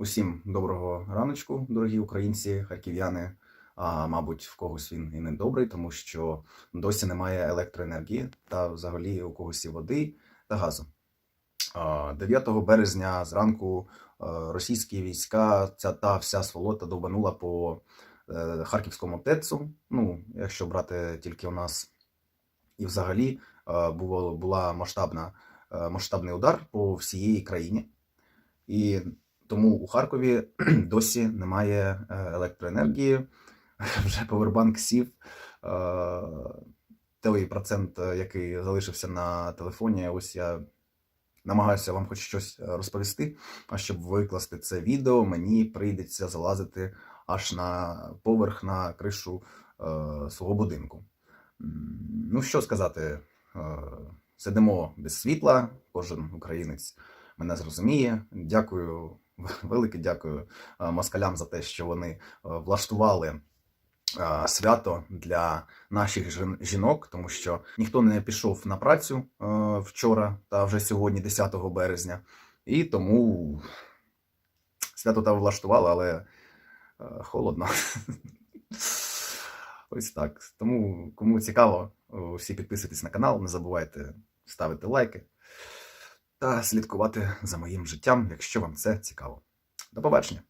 Усім доброго раночку, дорогі українці, харків'яни. А мабуть, в когось він і не добрий, тому що досі немає електроенергії та взагалі у когось і води та газу. 9 березня зранку е, російські війська, ця та вся сволота довбанула по е, Харківському ТЕЦу. Ну, якщо брати тільки у нас, і взагалі е, було, була масштабна, масштабний удар по всієї країні. І тому у Харкові досі немає е, електроенергії. Вже повербанк сів. Е, Той процент, е, який залишився на телефоні, ось я намагаюся вам хоч щось розповісти. А щоб викласти це відео, мені прийдеться залазити аж на поверх на кришу свого будинку. Ну, що сказати, сидимо без світла, кожен українець мене зрозуміє. Дякую, велике дякую е, москалям за те, що вони е, влаштували е, свято для наших жінок, тому що ніхто не пішов на працю вчора та вже сьогодні, 10 березня, і тому свято та влаштували, але холодно. Ось так. Тому, кому цікаво, всі підписуйтесь на канал, не забувайте ставити лайки та слідкувати за моїм життям, якщо вам це цікаво. До побачення!